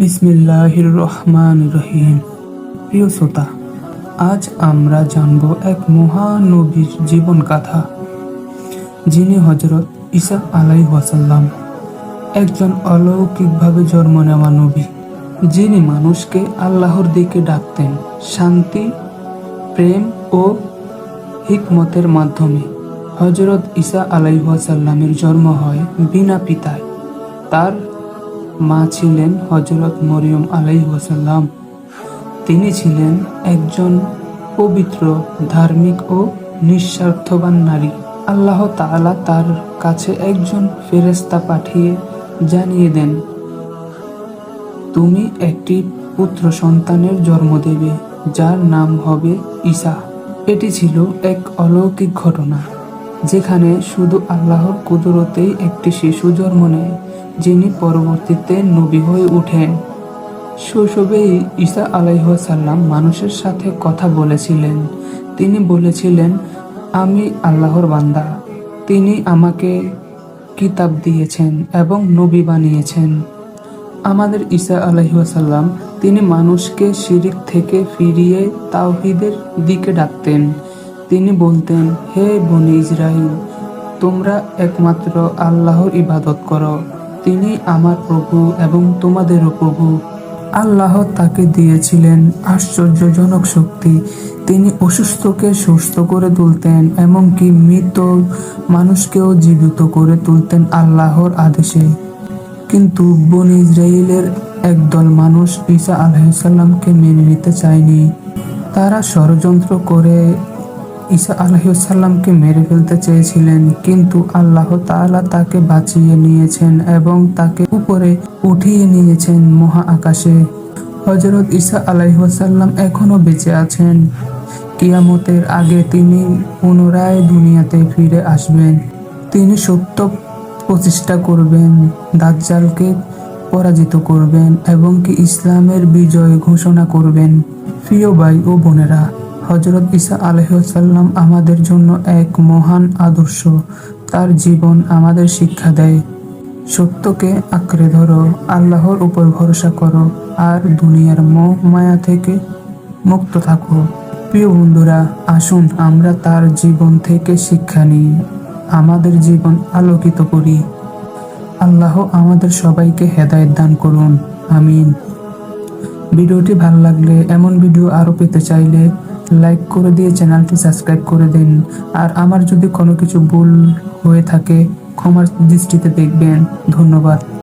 বিসমিল্লাহির রহমান রহিম প্রিয় শ্রোতা, আজ আমরা জানব এক মহানবীর জীবন গাথা যিনি হজরত ঈসা আলাই ওয়াসাল্লাম একজন অলৌকিকভাবে জন্ম নেওয়া নবী, যিনি মানুষকে আল্লাহর দিকে ডাকতেন শান্তি, প্রেম ও হিকমতের মাধ্যমে। হজরত ঈসা আলাইসাল্লামের জন্ম হয় বিনা পিতায়। তার মা ছিলেন হজরত মরিয়ম আলাইসাল্লাম তিনি ছিলেন একজন পবিত্র, ধার্মিক ও নিঃস্বার্থবান নারী। আল্লাহ তাআলা তার কাছে একজন ফেরেস্তা পাঠিয়ে জানিয়ে দেন, তুমি একটি পুত্র সন্তানের জন্ম দেবে, যার নাম হবে ঈসা। এটি ছিল এক অলৌকিক ঘটনা। যেখানে শুধু আল্লাহর কুদরতেই একটি শিশু জন্ম নেয়, যিনি পরবর্তীতে নবী হয়ে ওঠেন। শৈশবেই ঈসা আলাইসাল্লাম মানুষের সাথে কথা বলেছিলেন। তিনি বলেছিলেন, আমি আল্লাহর বান্দা। তিনি আমাকে কিতাব দিয়েছেন এবং নবী বানিয়েছেন। আমাদের ঈসা আলহিহাসাল্লাম তিনি মানুষকে শিরিক থেকে ফিরিয়ে তাওহিদের দিকে ডাকতেন। তিনি বলতেন, হে বনি ইসরাইল তোমরা একমাত্র আল্লাহর ইবাদত করো। তিনি আমার প্রভু এবং তোমাদেরও প্রভু। আল্লাহ তাকে দিয়েছিলেন আশ্চর্যজনক শক্তি। তিনি অসুস্থকে সুস্থ করে তুলতেন এমনকি মৃত মানুষকেও জীবিত করে তুলতেন আল্লাহর আদেশে। কিন্তু বন ইসরায়েলের একদল মানুষ ঈসা আলহিসাল্লামকে মেনে নিতে চায়নি। তারা ষড়যন্ত্র করে ঈসা আলহিসাল্লামকে মেরে ফেলতে চেয়েছিলেন, কিন্তু আল্লাহ তাআলা তাকে বাঁচিয়ে নিয়েছেন এবং তাকে উপরে উঠিয়ে নিয়েছেন মহা আকাশে। হজরত ঈসা আলাইসাল্লাম এখনও বেঁচে আছেন। কিয়ামতের আগে তিনি পুনরায় দুনিয়াতে ফিরে আসবেন। তিনি সত্য প্রচেষ্টা করবেন, দাজ্জালকে পরাজিত করবেন এবং কি ইসলামের বিজয় ঘোষণা করবেন। প্রিয় ভাই ও বোনেরা হজরত ঈসা আলহাম আমাদের জন্য এক মহান আদর্শ। তার জীবন আমাদের শিক্ষা দেয়। সত্যকে আঁকড়ে ধরো, আল্লাহর উপর ভরসা করো, আর দুনিয়ার মোহ মায়া থেকে মুক্ত থাকো। প্রিয় বন্ধুরা, আসুন আমরা তার জীবন থেকে শিক্ষা নিই। আমাদের জীবন আলোকিত করি। আল্লাহ আমাদের সবাইকে হেদায়েত দান করুন। আমিন। ভিডিওটি ভালো লাগলে, এমন ভিডিও আরও পেতে চাইলে লাইক করে দিয়ে চ্যানেলটি সাবস্ক্রাইব করে দিন। আর আমার যদি কোনো কিছু ভুল হয়ে থাকে, ক্ষমার দৃষ্টিতে দেখবেন। ধন্যবাদ।